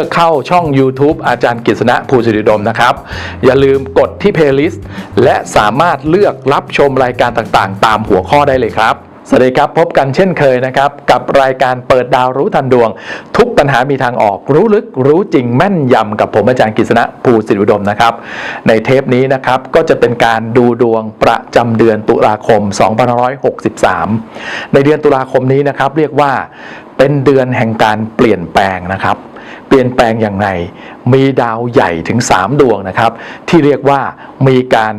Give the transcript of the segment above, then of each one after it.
เมื่อเข้าช่อง YouTube อาจารย์กฤษณะภูสิริดมนะครับ อย่าลืมกดที่ Playlist และสามารถเลือกรับชมรายการต่างๆ ตามหัวข้อได้เลยครับ สวัสดีครับ พบกันเช่นเคยนะครับ กับรายการเปิดดาวรู้ทันดวง ทุกปัญหามีทางออกรู้ลึกรู้จริงแม่นยำกับผมอาจารย์กฤษณะภูสิริดมนะครับ ในเทปนี้นะครับก็จะเป็นการดูดวงประจำเดือนตุลาคม 2563 ในเดือนตุลาคมนี้นะครับเรียกว่าเป็นเดือนแห่งการเปลี่ยนแปลงนะครับ เปลี่ยนแปลงอย่างไร มีดาวใหญ่ถึง 3 ดวงนะครับ ที่เรียกว่ามีการ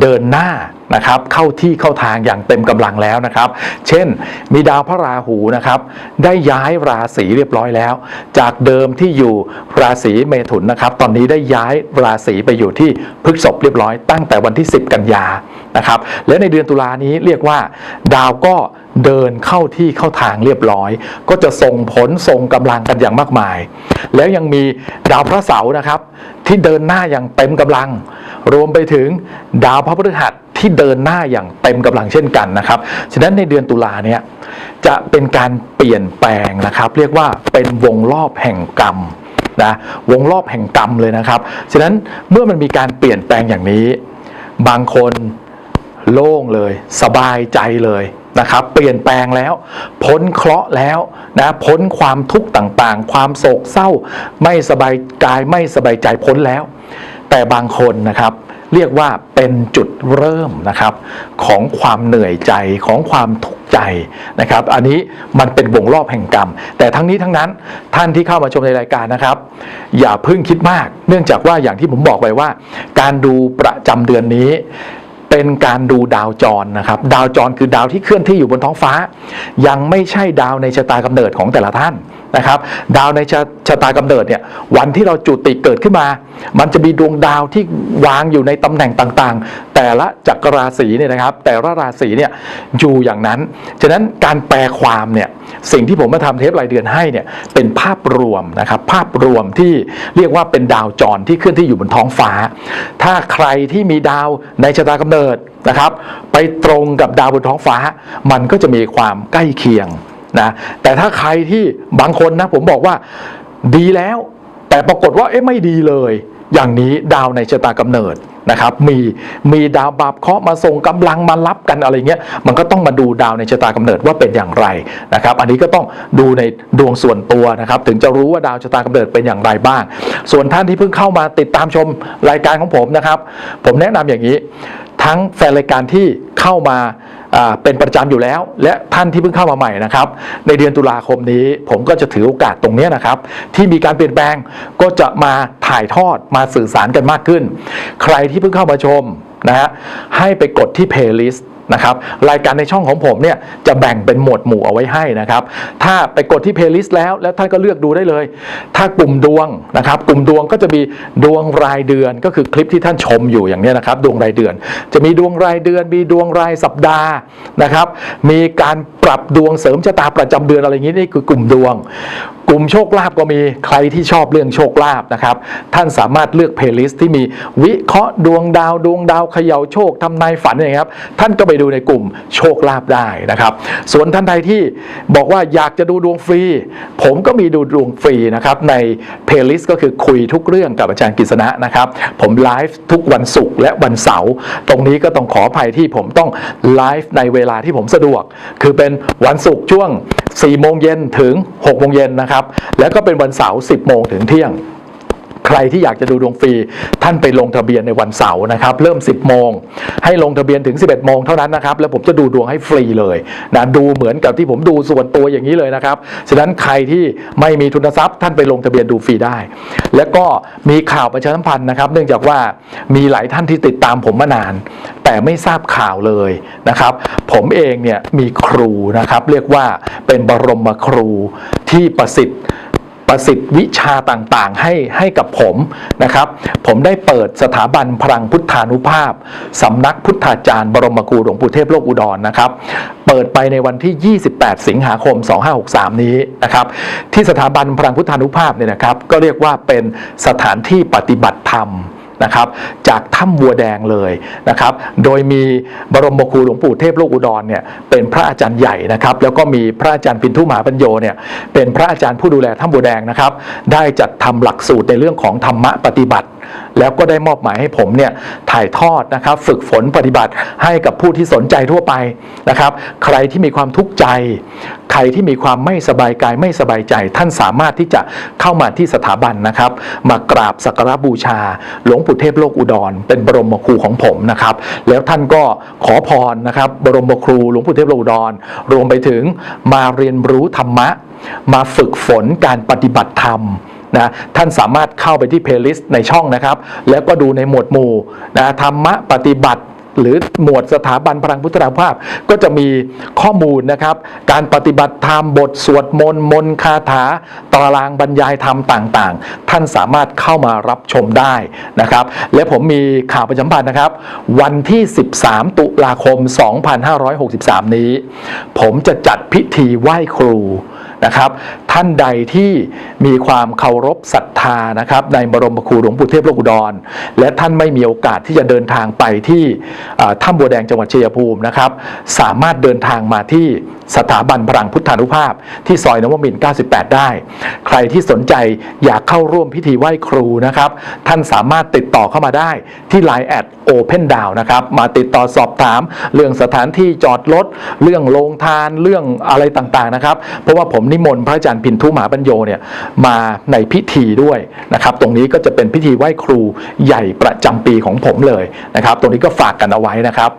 เดินหน้านะครับเข้าที่เข้าทางอย่างเต็มกำลังแล้วนะครับ เช่น มีดาวพระราหูนะครับได้ย้ายราศีเรียบร้อยแล้ว จากเดิมที่อยู่ราศีเมถุนนะครับ ตอนนี้ได้ย้ายราศีไปอยู่ที่พฤษภเรียบร้อยตั้งแต่วันที่ 10 กันยานะครับ และในเดือนตุลานี้เรียกว่าดาวก็ เดินเข้าที่เข้าทางเรียบร้อย ก็จะส่งผลส่งกำลังกันอย่างมากมาย แล้วยังมีดาวพระเสาร์นะครับ ที่เดินหน้าอย่างเต็มกำลัง รวมไปถึงดาวพระพฤหัสที่เดินหน้าอย่างเต็มกำลังเช่นกันนะครับ ฉะนั้นในเดือนตุลาเนี่ยจะเป็นการเปลี่ยนแปลงนะครับ เรียกว่าเป็นวงรอบแห่งกรรมนะวงรอบแห่งกรรมเลยนะครับ ฉะนั้นเมื่อมันมีการเปลี่ยนแปลงอย่างนี้ บางคนโล่งเลย สบายใจเลย นะครับเปลี่ยนแปลงแล้วพ้นเคราะห์แล้วนะพ้นความทุกข์ต่างๆ ความโศกเศร้า ไม่สบายกายไม่สบายใจพ้นแล้ว แต่บางคนนะครับ เรียกว่าเป็นจุดเริ่มนะครับ ของความเหนื่อยใจของความทุกข์ใจนะครับ อันนี้มันเป็นวงรอบแห่งกรรม แต่ทั้งนี้ทั้งนั้นท่านที่เข้ามาชมในรายการนะครับ อย่าเพิ่งคิดมาก เนื่องจากว่าอย่างที่ผมบอกไปว่า การดูประจำเดือนนี้ เป็นการดูดาวจรนะครับ ดาวจรคือดาวที่เคลื่อนที่อยู่บนท้องฟ้า ยังไม่ใช่ดาวในชะตากำเนิดของแต่ละท่านนะครับ ดาวในชะชะตากำเนิดเนี่ยวันที่เราจุติเกิดขึ้นมา มันจะมีดวงดาวที่วางอยู่ในตำแหน่งต่างๆ แต่ละจักรราศีเนี่ยนะครับ แต่ละราศีเนี่ยอยู่อย่างนั้น ฉะนั้นการแปลความเนี่ยสิ่งที่ผมมาทำเทปรายเดือนให้เนี่ยเป็นภาพรวมนะครับภาพรวมที่เรียกว่าเป็นดาวจรที่เคลื่อนที่อยู่บนท้องฟ้า ถ้าใครที่มีดาวในชะตากำเนิดนะครับไปตรงกับดาวบนท้องฟ้า มันก็จะมีความใกล้เคียงนะแต่ถ้าใครที่บางคนนะผมบอกว่าดีแล้ว แต่ปรากฏว่าเอ๊ะไม่ดีเลย อย่างนี้ดาวในชะตากำเนิดนะครับมีมีดาวบาปเคาะมาส่งกำลังมารับกันอะไรเงี้ยมันก็ต้องมาดูดาวในชะตากำเนิดว่าเป็นอย่างไรนะครับ อันนี้ก็ต้องดูในดวงส่วนตัวนะครับ ถึงจะรู้ว่าดาวชะตากำเนิดเป็นอย่างไรบ้าง ส่วนท่านที่เพิ่งเข้ามาติดตามชมรายการของผมนะครับ ผมแนะนำอย่างนี้ ทั้งแฟนรายการที่เข้ามาเป็นประจำอยู่แล้ว และท่านที่เพิ่งเข้ามาใหม่นะครับ ในเดือนตุลาคมนี้ผมก็จะถือโอกาสตรงนี้นะครับ ที่มีการเปลี่ยนแปลงก็จะมาถ่ายทอดมาสื่อสารกันมากขึ้น ใครที่เพิ่งเข้ามาชมนะฮะให้ไปกดที่เพลย์ลิสต์ นะครับรายการในช่องของผมเนี่ยจะแบ่งเป็นหมวดหมู่เอาไว้ให้นะครับถ้าไปกดที่ playlist แล้วแล้วท่านก็เลือกดูได้เลย ถ้ากลุ่มดวงนะครับกลุ่มดวงก็จะมีดวงรายเดือนก็คือคลิปที่ท่านชมอยู่อย่างนี้นะครับดวงรายเดือน จะมีดวงรายเดือน มีดวงรายสัปดาห์นะครับมีการปรับดวงเสริมชะตาประจำเดือนอะไรอย่างนี้นี่คือกลุ่มดวงกลุ่มโชคลาภก็มีใครที่ชอบเรื่องโชคลาภนะครับ ท่านสามารถเลือกเพลย์ลิสต์ที่มีวิเคราะห์ดวงดาวดวงดาวเขย่าโชคทำนายฝันอย่างนี้ครับ ท่านก็ไปดูในกลุ่มโชคลาภได้นะครับ ส่วนท่านใดที่บอกว่าอยากจะดูดวงฟรี ผมก็มีดูดวงฟรีนะครับในเพลย์ลิสต์ก็คือคุยทุกเรื่องกับอาจารย์กฤษณะนะครับ ผมไลฟ์ทุกวันศุกร์และวันเสาร์ตรงนี้ก็ต้องขออภัยที่ผมต้องไลฟ์ในเวลาที่ผมสะดวก คือเป็นวันศุกร์ช่วง4โมงเย็นถึง6โมงเย็นนะครับ แล้วก็เป็นวันเสาร์10โมงถึงเที่ยง ใครที่อยากจะดูดวงฟรี ท่านไปลงทะเบียนในวันเสาร์นะครับ เริ่ม 10 โมง ให้ลงทะเบียนถึง 11 โมงเท่านั้นนะครับ แล้วผมจะดูดวงให้ฟรีเลยนะดูเหมือนกับที่ผมดูส่วนตัวอย่างนี้เลยนะครับ ฉะนั้นใครที่ไม่มีทุนทรัพย์ ท่านไปลงทะเบียนดูฟรีได้ แล้วก็มีข่าวประชาสัมพันธ์นะครับ เนื่องจากว่ามีหลายท่านที่ติดตามผมมานาน แต่ไม่ทราบข่าวเลยนะครับ ผมเองเนี่ยมีครูนะครับ เรียกว่าเป็นบรมครูที่ประสิทธิ์ ประสิทธิ์วิชาต่างๆ ให้ให้กับผมนะครับ ผมได้เปิดสถาบันพลังพุทธานุภาพสำนักพุทธาจารย์บรมครูหลวงปู่เทพโลกอุดรนะครับ เปิดไปในวันที่ 28 สิงหาคม 2563 นี้นะครับ ที่สถาบันพลังพุทธานุภาพเนี่ยนะครับ ก็เรียกว่าเป็นสถานที่ปฏิบัติธรรม นะครับจากถ้ำบัวแดงเลยนะครับโดยมีบรมครูหลวงปู่เทพโลกอุดรเนี่ยเป็นพระอาจารย์ใหญ่นะครับแล้วก็มีพระอาจารย์ปินทุมหาปัญโยเนี่ยเป็นพระอาจารย์ผู้ดูแลถ้ำบัวแดงนะครับได้จัดทำหลักสูตรในเรื่องของธรรมะปฏิบัติแล้วก็ได้มอบหมายให้ผมเนี่ยถ่ายทอดนะครับ ฝึกฝนปฏิบัติให้กับผู้ที่สนใจทั่วไปนะครับ ใครที่มีความทุกข์ใจ ใครที่มีความไม่สบายกายไม่สบายใจ ท่านสามารถที่จะเข้ามาที่สถาบันนะครับ มากราบสักการบูชา หลวงปู่เทพโลกอุดร เป็นบรมครูของผมนะครับ แล้วท่านก็ขอพรนะครับ บรมครูหลวงปู่เทพโลกอุดร รวมไปถึงมาเรียนรู้ธรรมะ มาฝึกฝนการปฏิบัติธรรม นะท่านสามารถเข้าไปที่เพลย์ลิสต์ในช่องนะครับ แล้วก็ดูในหมวดหมู่นะธรรมะปฏิบัติหรือหมวดสถาบันพลังพุทธภาพ ก็จะมีข้อมูลนะครับ การปฏิบัติธรรมบทสวดมนต์มนคาถาตารางบรรยายธรรมต่างๆ ท่านสามารถเข้ามารับชมได้นะครับ และผมมีข่าวประจำพันธ์นะครับ วันที่ 13 ตุลาคม 2563 นี้ ผมจะจัดพิธีไหว้ครู นะครับ ท่านใดที่มีความเคารพศรัทธานะครับในบรมครูหลวงปู่เทพโลกอุดร และท่านไม่มีโอกาสที่จะเดินทางไปที่ถ้ำบัวแดงจังหวัดชัยภูมินะครับ สามารถเดินทางมาที่สถาบันพลังพุทธานุภาพ ที่ซอยนวมิน 98 ได้ ใครที่สนใจอยากเข้าร่วมพิธีไหว้ครูนะครับ ท่านสามารถติดต่อเข้ามาได้ที่ Line แอด Open d o w n นะครับ มาติดต่อสอบถาม เรื่องสถานที่จอดรถ เรื่องโรงทาน เรื่องอะไรต่างๆนะครับ เพราะว่าผมนิมนต์พระอาจารย์พินทุมหาปัญโยเนี่ยมาในพิธีด้วยนะครับ ตรงนี้ก็จะเป็นพิธีไหว้ครูใหญ่ประจำปีของผมเลยนะครับ ตรงนี้ก็ฝากกันเอาไว้นะครับ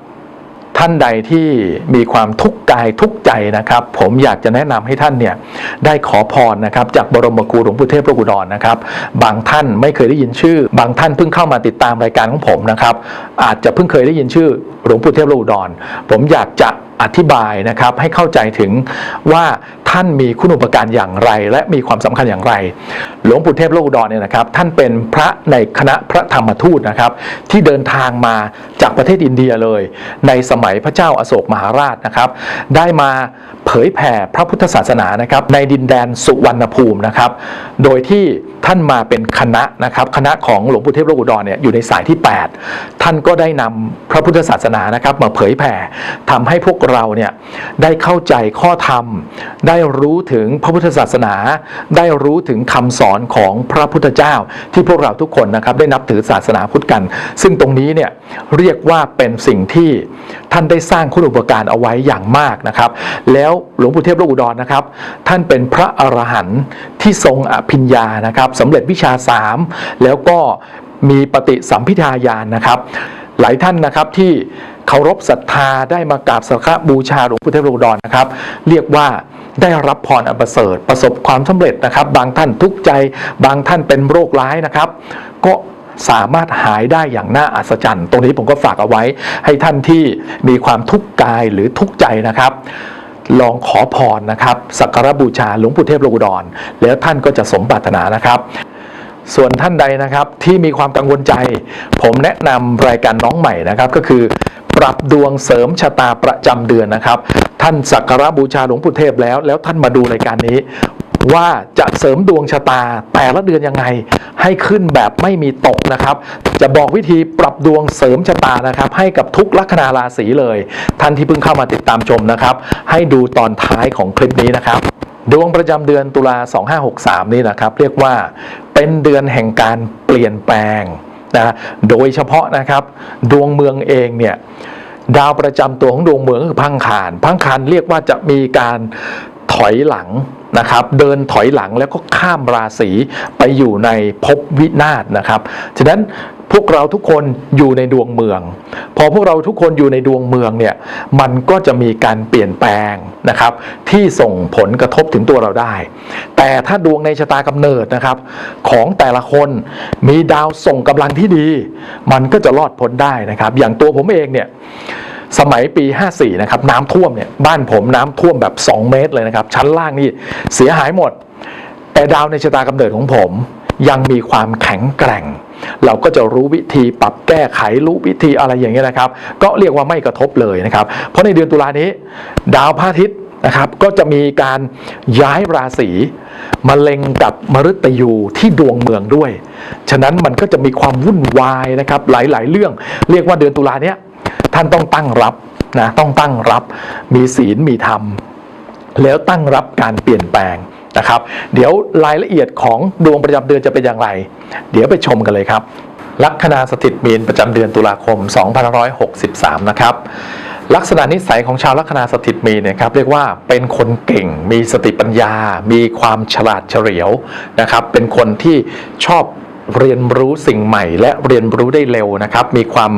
ท่านใดที่มีความทุกข์กายทุกใจนะครับ ผมอยากจะแนะนำให้ท่านเนี่ยได้ขอพรนะครับ จากบรมครูหลวงปู่เทพพระกุฎรนะครับ บางท่านไม่เคยได้ยินชื่อ บางท่านเพิ่งเข้ามาติดตามรายการของผมนะครับ อาจจะเพิ่งเคยได้ยินชื่อหลวงปู่เทพพระกุฎรผมอยากจะ อธิบายนะครับให้เข้าใจถึงว่าท่านมีคุณอุปการอย่างไร และมีความสำคัญอย่างไร หลวงปู่เทพโลกดอุดรเนี่ยนะครับ ท่านเป็นพระในคณะพระธรรมทูตนะครับ ที่เดินทางมาจากประเทศอินเดียเลย ในสมัยพระเจ้าอาโศกมหาราชนะครับ ได้มาเผยแผ่พระพุทธศาสนานะครับในดินแดนสุวรรณภูมินะครับ โดยที่ ท่านมาเป็นคณะนะครับคณะของหลวงปู่เทพโลกุดรเนี่ยอยู่ในสายที่ 8 ท่านก็ได้นำพระพุทธศาสนานะครับมาเผยแผ่ทำให้พวกเราเนี่ยได้เข้าใจข้อธรรม ได้รู้ถึงพระพุทธศาสนา ได้รู้ถึงคำสอนของพระพุทธเจ้า ที่พวกเราทุกคนนะครับได้นับถือศาสนาพุทธกัน ซึ่งตรงนี้เนี่ยเรียกว่าเป็นสิ่งที่ท่านได้สร้างคุณอุปการเอาไว้อย่างมากนะครับ แล้วหลวงปู่เทพโลกุดรนะครับ ท่านเป็นพระอรหันต์ที่ทรงอภิญญานะครับสำเร็จวิชาสามแล้วก็มีปฏิสัมพิทาญาณนะครับ หลายท่านนะครับที่เคารพศรัทธาได้มากราบสักการบูชาหลวงปู่เทพโลกอุดรนะครับ เรียกว่าได้รับพรอันประเสริฐประสบความสำเร็จนะครับ บางท่านทุกข์ใจ บางท่านเป็นโรคร้ายนะครับ ก็สามารถหายได้อย่างน่าอัศจรรย์ ตรงนี้ผมก็ฝากเอาไว้ให้ท่านที่มีความทุกข์กายหรือทุกข์ใจนะครับ ลองขอพรนะครับ สักการบูชาหลวงปู่เทพโลกอุดร แล้วท่านก็จะสมปรารถนานะครับส่วนท่านใดนะครับที่มีความกังวลใจ ผมแนะนำรายการน้องใหม่นะครับ ก็คือ ปรับดวงเสริมชะตาประจำเดือนนะครับ ท่านสักการะบูชาหลวงปู่เทพแล้ว แล้วท่านมาดูรายการนี้ ว่าจะเสริมดวงชะตาแต่ละเดือนยังไง ให้ขึ้นแบบไม่มีตกนะครับ จะบอกวิธีปรับดวงเสริมชะตานะครับ ให้กับทุกลัคนาราศีเลย ท่านที่เพิ่งเข้ามาติดตามชมนะครับ ให้ดูตอนท้ายของคลิปนี้นะครับดวงประจำเดือนตุลา 2563 นี่นะครับ เรียกว่าเป็นเดือนแห่งการเปลี่ยนแปลงนะโดยเฉพาะนะครับดวงเมืองเองเนี่ยดาวประจำตัวของดวงเมืองคือพังคารพังคารเรียกว่าจะมีการ ถอยหลังนะครับเดินถอยหลังแล้วก็ข้ามราศีไปอยู่ในภพวินาศนะครับฉะนั้นพวกเราทุกคนอยู่ในดวงเมือง พอพวกเราทุกคนอยู่ในดวงเมืองเนี่ยมันก็จะมีการเปลี่ยนแปลงนะครับที่ส่งผลกระทบถึงตัวเราได้ แต่ถ้าดวงในชะตากำเนิดนะครับ ของแต่ละคนมีดาวส่งกำลังที่ดี มันก็จะรอดพ้นได้นะครับ อย่างตัวผมเองเนี่ย สมัยปี 54 นะครับน้ำท่วมเนี่ยบ้านผมน้ำท่วมแบบ 2 เมตรเลยนะครับ ชั้นล่างนี่เสียหายหมด แต่ดาวในชะตากำเนิดของผมยังมีความแข็งแกร่ง เราก็จะรู้วิธีปรับแก้ไขรู้วิธีอะไรอย่างเงี้ยนะครับ ก็เรียกว่าไม่กระทบเลยนะครับ เพราะในเดือนตุลานี้ ดาวพระอาทิตย์นะครับก็จะมีการย้ายราศีมาเล็งกับมฤตยูที่ดวงเมืองด้วย ฉะนั้นมันก็จะมีความวุ่นวายนะครับหลายๆ เรื่อง เรียกว่าเดือนตุลาเนี้ย ท่านต้องตั้งรับนะต้องตั้งรับมีศีลมีธรรม แล้วตั้งรับการเปลี่ยนแปลงนะครับ เดี๋ยวรายละเอียดของดวงประจำเดือนจะเป็นอย่างไร เดี๋ยวไปชมกันเลยครับลัคนาสถิตมีนประจำเดือนตุลาคม 2563 นะครับ ลักษณะนิสัยของชาวลัคนาสถิตมีนเนยครับเรียกว่าเป็นคนเก่ง มีสติปัญญา มีความฉลาดเฉลียวนะครับ เป็นคนที่ชอบ เรียนรู้สิ่งใหม่ และเรียนรู้ได้เร็วนะครับ มีความ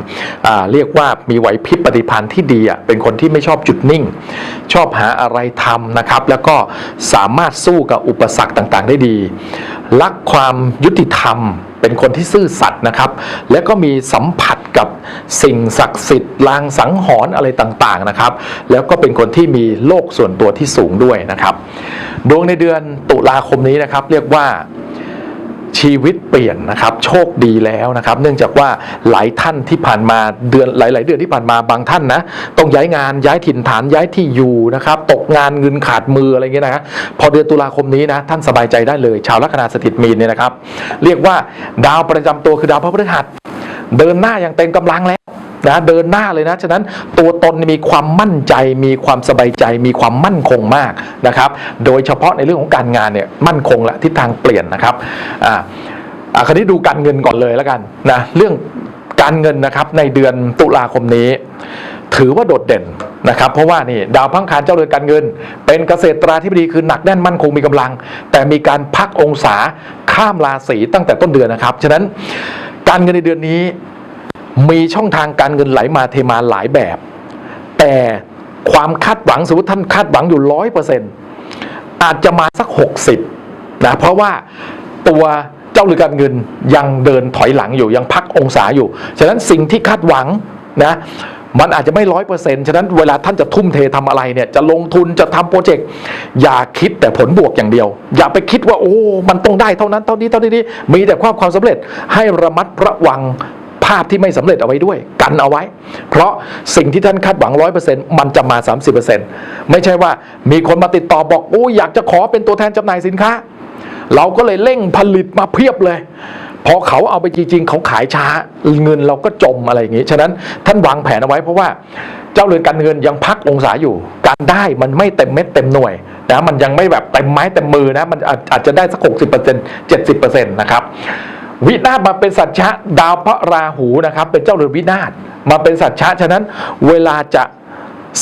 เรียกว่ามีไหวพริบปฏิภาณที่ดีเป็นคนที่ไม่ชอบจุดนิ่ง ชอบหาอะไรทำนะครับ แล้วก็สามารถสู้กับอุปสรรคต่างๆ ได้ดี รักความยุติธรรมเป็นคนที่ซื่อสัตย์นะครับ และก็มีสัมผัสกับสิ่งศักดิ์สิทธิ์ลางสังหรณ์อะไรต่างๆนะครับ แล้วก็เป็นคนที่มีโลกส่วนตัวที่สูงด้วยนะครับ ดวงในเดือนตุลาคมนี้นะครับ เรียกว่า ชีวิตเปลี่ยนนะครับโชคดีแล้วนะครับ เนื่องจากว่าหลายท่านที่ผ่านมาเดือนหลาย ๆ เดือนที่ผ่านมาบางท่านนะต้องย้ายงานย้ายถิ่นฐานย้ายที่อยู่นะครับตกงานเงินขาดมืออะไรเงี้ยนะพอเดือนตุลาคมนี้นะท่านสบายใจได้เลย ชาวลัคนาสถิตมีนเนี่ยนะครับ เรียกว่าดาวประจำตัวคือดาวพระพฤหัสเดินหน้าอย่างเต็มกำลังแล้ว นะเดินหน้าเลยนะ ฉะนั้นตัวตนมีความมั่นใจ มีความสบายใจ มีความมั่นคงมากนะครับ โดยเฉพาะในเรื่องของการงานเนี่ยมั่นคงและทิศทางเปลี่ยนนะครับอ่าอ่าคราวนี้ดูการเงินก่อนเลยแล้วกันนะเรื่องการเงินนะครับในเดือนตุลาคมนี้ ถือว่าโดดเด่นนะครับ เพราะว่านี่ดาวพังคารเจ้าเรือนการเงิน เป็นเกษตราธิบดีคือหนักแน่นมั่นคงมีกำลัง แต่มีการพักองศาข้ามราศีตั้งแต่ต้นเดือนนะครับ ฉะนั้นการเงินในเดือนนี้ มีช่องทางการเงินไหลมาเทมาหลายแบบ แต่ความคาดหวังสมมติท่านคาดหวังอยู่ร้อยเปอร์เซ็นต์อาจจะมาสักหกสิบนะเพราะว่าตัวเจ้าหรือการเงินยังเดินถอยหลังอยู่ยังพักองศาอยู่ ฉะนั้นสิ่งที่คาดหวังนะมันอาจจะไม่ร้อยเปอร์เซ็นต์ฉะนั้นเวลาท่านจะทุ่มเททำอะไรเนี่ยจะลงทุนจะทำโปรเจกต์อย่าคิดแต่ผลบวกอย่างเดียว อย่าไปคิดว่าโอ้ มันต้องได้เท่านั้นเท่านี้เท่านี้มีแต่ความความสำเร็จให้ระมัดระวัง ภาพที่ไม่สำเร็จเอาไว้ด้วย กันเอาไว้ เพราะสิ่งที่ท่านคาดหวังร้อยเปอร์เซ็นต์มันจะมา30%ไม่ใช่ว่ามีคนมาติดต่อบอกโอ้ยอยากจะขอเป็นตัวแทนจำหน่ายสินค้า เราก็เลยเร่งผลิตมาเพียบเลยพอเขาเอาไปจริงๆ เขาขายช้าเงินเราก็จมอะไรอย่างนี้ ฉะนั้นท่านวางแผนเอาไว้เพราะว่าเจ้าเรือนการเงินยังพักองศาอยู่ การได้มันไม่เต็มเม็ดเต็มหน่วยนะมันยังไม่แบบเต็มไม้เต็มมือนะมันอาจจะได้สักหกสิบเปอร์เซ็นต์เจ็ดสิบเปอร์เซ็นต์นะครับ วินาศมาเป็นสัจฉะดาวพระราหูนะครับ เป็นเจ้าเรือนวินาศมาเป็นสัจฉะฉะนั้น เวลาจะ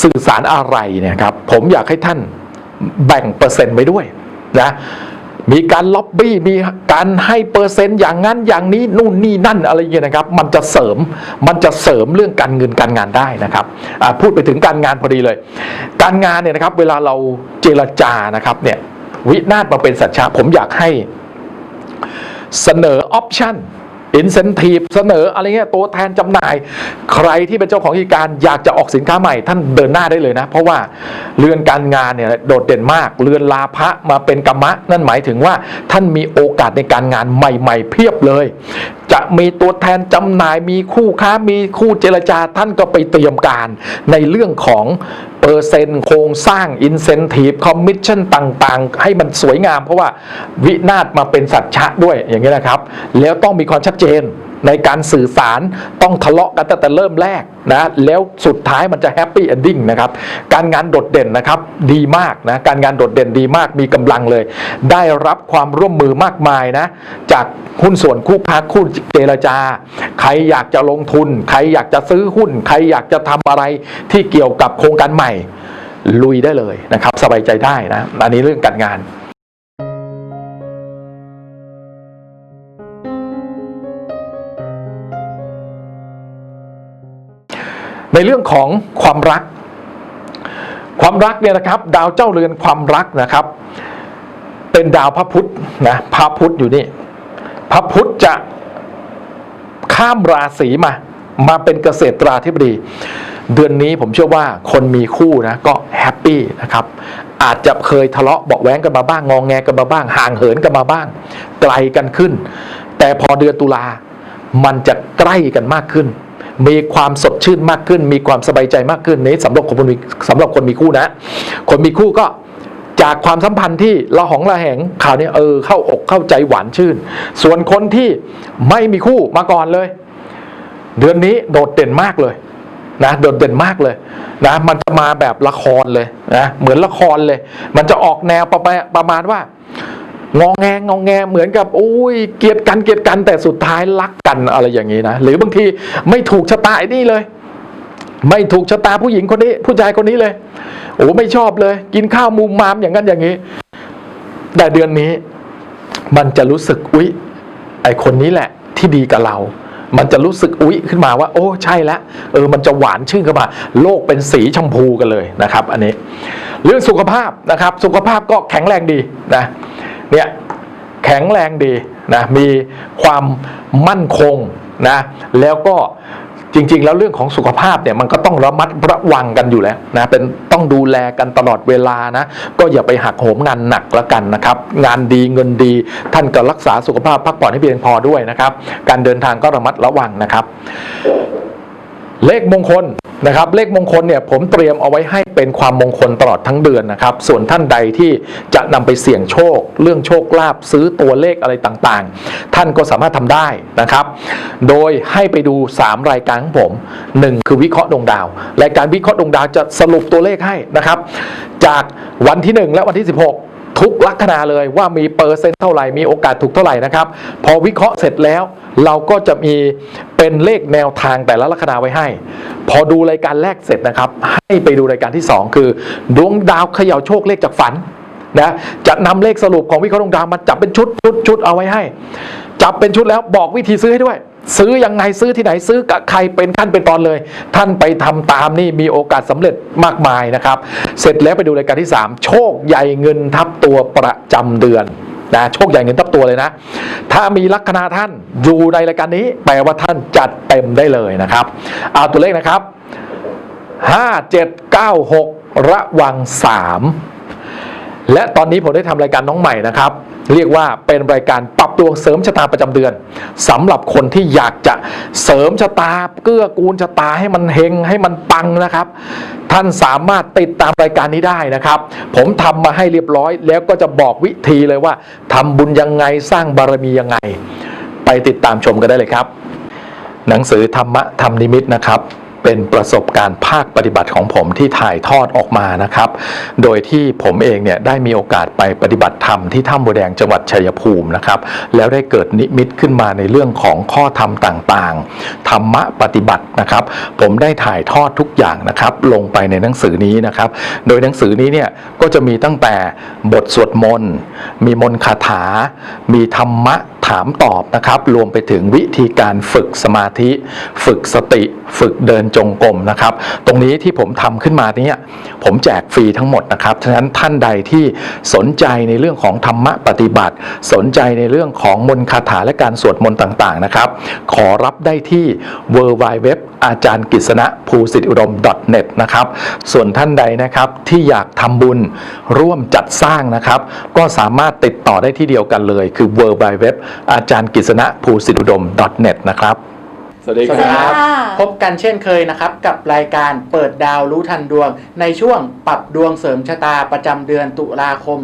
สื่อสารอะไรเนี่ยครับ ผมอยากให้ท่านแบ่งเปอร์เซ็นต์ไว้ด้วยนะมีการล็อบบี้มีการให้เปอร์เซ็นต์อย่างนั้นอย่างนี้นู่นนี่นั่นอะไรเงี้ยนะครับ มันจะเสริมมันจะเสริมเรื่องการเงินการงานได้นะครับพูดไปถึงการงานพอดีเลย การงานเนี่ยนะครับ เวลาเราเจรจานะครับเนี่ยวินาศมาเป็นสัจฉะผมอยากให้ เสนอออปชัน อินเซนティブเสนออะไรเงี้ยตัวแทนจำหน่าย ใครที่เป็นเจ้าของกิจการอยากจะออกสินค้าใหม่ ท่านเดินหน้าได้เลยนะ เพราะว่าเรือนการงานเนี่ยโดดเด่นมาก เรือนลาภะมาเป็นกรรมะ นั่นหมายถึงว่าท่านมีโอกาสในการงานใหม่ ๆ เพียบเลย จะมีตัวแทนจำหน่ายมีคู่ค้ามีคู่เจรจาท่านก็ไปเตรียมการในเรื่องของเปอร์เซ็นต์โครงสร้างอินเซนティブคอมมิชชั่นต่างๆ ให้มันสวยงาม เพราะว่าวินาศมาเป็นสัจฉะด้วยอย่างนี้นะครับ แล้วต้องมีความชัด เจนในการสื่อสารต้องทะเลาะกันตั้งแต่เริ่มแรกนะแล้วสุดท้ายมันจะแฮปปี้เอนดิ้งนะครับการงานโดดเด่นนะครับดีมากนะการงานโดดเด่นดีมากมีกำลังเลย ได้รับความร่วมมือมากมายนะจากหุ้นส่วนคู่ค้าคู่เจรจา ใครอยากจะลงทุน ใครอยากจะซื้อหุ้น ใครอยากจะทำอะไรที่เกี่ยวกับโครงการใหม่ลุยได้เลยนะครับ สบายใจได้นะอันนี้เรื่องการงาน ในเรื่องของความรัก ความรักเนี่ยนะครับ ดาวเจ้าเรือนความรักนะครับ เป็นดาวพระพุธนะพระพุธอยู่นี่ พระพุธจะข้ามราศีมา มาเป็นเกษตราธิบดี เดือนนี้ผมเชื่อว่าคนมีคู่นะก็แฮปปี้นะครับ อาจจะเคยทะเลาะเบาะแว้งกันมาบ้างงองแงกันมาบ้าง ห่างเหินกันมาบ้าง ไกลกันขึ้น แต่พอเดือนตุลามันจะใกล้กันมากขึ้น มีความสดชื่นมากขึ้น มีความสบายใจมากขึ้นนี้สำหรับคนมีสำหรับคนมีคู่นะ คนมีคู่ก็จากความสัมพันธ์ที่ละหองละแหงข่าวนี้เออเข้าอกเข้าใจหวานชื่น ส่วนคนที่ไม่มีคู่มาก่อนเลย เดือนนี้โดดเด่นมากเลยนะโดดเด่นมากเลยนะมันจะมาแบบละครเลยนะเหมือนละครเลย มันจะออกแนวประมาณประมาณว่า งองแงงองแงเหมือนกับอุ้ยเกลียดกันเกลียดกันแต่สุดท้ายรักกันอะไรอย่างนี้นะหรือบางทีไม่ถูกชะตาไอ้นี่เลย ไม่ถูกชะตาผู้หญิงคนนี้ ผู้ชายคนนี้เลยโอ้ไม่ชอบเลย กินข้าวมุมมามอย่างนั้นอย่างนี้ แต่เดือนนี้ มันจะรู้สึกอุ๊ยไอคนนี้แหละ ที่ดีกับเรา มันจะรู้สึกอุ๊ยขึ้นมาว่า โอ้ใช่แล้วเออ มันจะหวานชื่นขึ้นมา โลกเป็นสีชมพูกันเลยนะครับ อันนี้ เรื่องสุขภาพนะครับ สุขภาพก็แข็งแรงดีนะ เนี่ยแข็งแรงดีนะมีความมั่นคงนะแล้วก็จริง ๆ แล้วเรื่องของสุขภาพเนี่ยมันก็ต้องระมัดระวังกันอยู่แล้วนะเป็นต้องดูแลกันตลอดเวลานะก็อย่าไปหักโหมงานหนักละกันนะครับ งานดีเงินดี ท่านก็รักษาสุขภาพพักผ่อนให้เพียงพอด้วยนะครับ การเดินทางก็ระมัดระวังนะครับ เลขมงคลนะครับ เลขมงคลเนี่ยผมเตรียมเอาไว้ให้เป็นความมงคลตลอดทั้งเดือนนะครับ ส่วนท่านใดที่จะนำไปเสี่ยงโชค เรื่องโชคลาภซื้อตัวเลขอะไรต่างๆ ท่านก็สามารถทำได้นะครับ โดยให้ไปดู 3 รายการของผม 1 คือวิเคราะห์ดวงดาว รายการวิเคราะห์ดวงดาวจะสรุปตัวเลขให้นะครับ จากวันที่ 1 และวันที่ 16 ทุกลัคนาเลยว่ามีเปอร์เซ็นต์เท่าไหร่มีโอกาสถูกเท่าไหร่นะครับ พอวิเคราะห์เสร็จแล้ว เราก็จะมีเป็นเลขแนวทางแต่ละลัคนาไว้ให้ พอดูรายการแรกเสร็จนะครับ ให้ไปดูรายการที่ 2 คือ ดวงดาวเขย่าโชคเลขจากฝันนะจะนำเลขสรุปของวิเคราะห์ดวงดาวมาจับเป็นชุดชุดชุดเอาไว้ให้ จับเป็นชุดแล้วบอกวิธีซื้อให้ด้วย ซื้อยังไงซื้อที่ไหนซื้อกับใครเป็นขั้นเป็นตอนเลย ท่านไปทำตามนี่มีโอกาสสำเร็จมากมายนะครับ เสร็จแล้วไปดูรายการที่ 3 โชคใหญ่เงินทับตัวประจำเดือนนะโชคใหญ่เงินทับตัวเลยนะ ถ้ามีลัคนาท่านอยู่ในรายการนี้ แปลว่าท่านจัดเต็มได้เลยนะครับ เอาตัวเลขนะครับ 5796 ระวัง 3 และตอนนี้ผมได้ทำรายการน้องใหม่นะครับ เรียกว่าเป็นรายการปรับดวงเสริมชะตาประจำเดือนสำหรับคนที่อยากจะเสริมชะตาเกื้อกูลชะตาให้มันเฮงให้มันปังนะครับ ท่านสามารถติดตามรายการนี้ได้นะครับ ผมทำมาให้เรียบร้อย แล้วก็จะบอกวิธีเลยว่าทำบุญยังไงสร้างบารมียังไง ไปติดตามชมกันได้เลยครับ หนังสือธรรมะธรรมนิมิตนะครับ เป็นประสบการณ์ภาคปฏิบัติของผมที่ถ่ายทอดออกมานะครับ โดยที่ผมเองเนี่ยได้มีโอกาสไปปฏิบัติธรรมที่ถ้ำบัวแดงจังหวัดชัยภูมินะครับ แล้วได้เกิดนิมิตขึ้นมาในเรื่องของข้อธรรมต่างๆ ธรรมะปฏิบัตินะครับ ผมได้ถ่ายทอดทุกอย่างนะครับ ลงไปในหนังสือนี้นะครับ โดยหนังสือนี้เนี่ยก็จะมีตั้งแต่บทสวดมนต์มีมนต์คาถา มีธรรมะถามตอบนะครับ รวมไปถึงวิธีการฝึกสมาธิ ฝึกสติ ฝึกเดินจงกรมนะครับ ตรงนี้ที่ผมทำขึ้นมาเนี่ยผมแจกฟรีทั้งหมดนะครับฉะนั้นท่านใดที่สนใจในเรื่องของธรรมะปฏิบัติ สนใจในเรื่องของมนต์คาถาและการสวดมนต์ต่างๆนะครับ ขอรับได้ที่ w w w อาจารย์กฤษณะภูสิทธิอุดม .net นะครับ ส่วนท่านใดนะครับที่อยากทำบุญร่วมจัดสร้างนะครับ ก็สามารถติดต่อได้ที่เดียวกันเลย คือ w w w อาจารย์กฤษณะภูสิทธิอุดม .net นะครับ สวัสดีสวัสคดีรัครับ บ พบกันเช่นเคยนะครับ กับรายการเปิดดาวรู้ทันดวง ในช่วงปรับดวงเสริมชะตาประจำเดือนตุลาคม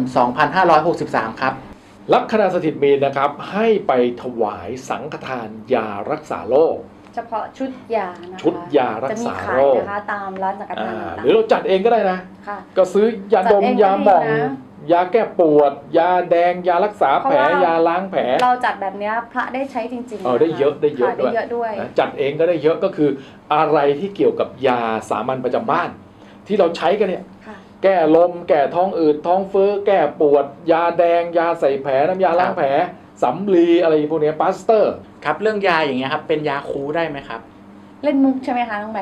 2563 ครับ ลัคนาสถิตมีนนะครับ ให้ไปถวายสังฆทานยารักษาโรค เฉพาะชุดยานะคะชุดยารักษาจะมีโรขายคนะคะตามร้านสังฆทานอ่าต่างหรือเราจัดเองก็ได้นะ ๆค่ะ ก็ซื้อยาดมจัดเองก็ยาหม่องดีนะ ยาแก้ปวด ยาแดงยารักษาเพราะแผลว่ายาล้างแผล เราจัดแบบเนี้ยพระได้ใช้จริงๆเออได้เยอะได้เยอะค่ด้วยได้เยอะด้วยนะจัดเองก็ได้เยอะก็คืออะไรที่เกี่ยวกับยาสามัญประจำบ้าน ที่เราใช้กันเนี่ยค่ะแก้ลม แก้ท้องอืดท้องเฟ้อแก้ปวด ยาแดง ยาใส่แผลน้ำยาล้างแผลสำลีอะไรพวกเนี้ยปาสเตอร์ ครับเรื่องยาอย่างเงี้ยครับเป็นยาคูได้ไหมครับ เล่นมุกใช่ไหมคะน้องใบ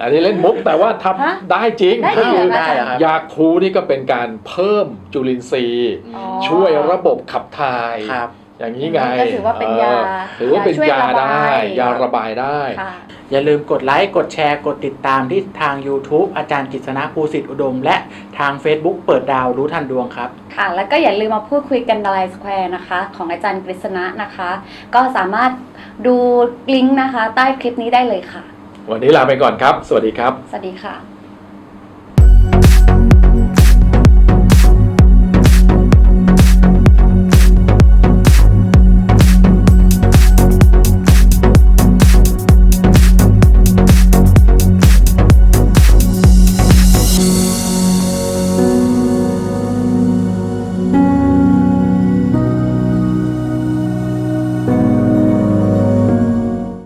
อันนี้เล่นมุกแต่ว่าทำฮะได้จริงได้จริงเหรอคะ ได้เหรอครับ ยาครูนี่ก็เป็นการเพิ่มจุลินทรีย์ อ๋อ ช่วยระบบขับถ่าย ครับ อย่างนี้ไงก็ถือว่าเป็นยาออถือว่าเป็นยาช่วยยาระบายได้ ยาระบายได้ค่ะอย่าลืมกดไลค์กดแชร์กดติดตามที่ทาง YouTube อาจารย์กิษณะภูสิทธิอุดม และทาง Facebook เปิดดาวรู้ทันดวงครับ ค่ะ แล้วก็อย่าลืมมาพูดคุยกันในไลน์สแควร์นะคะ ของอาจารย์กฤษณะนะคะ ก็สามารถดูลิงก์นะคะ ใต้คลิปนี้ได้เลยค่ะ วันนี้ลาไปก่อนครับ สวัสดีครับ สวัสดีค่ะ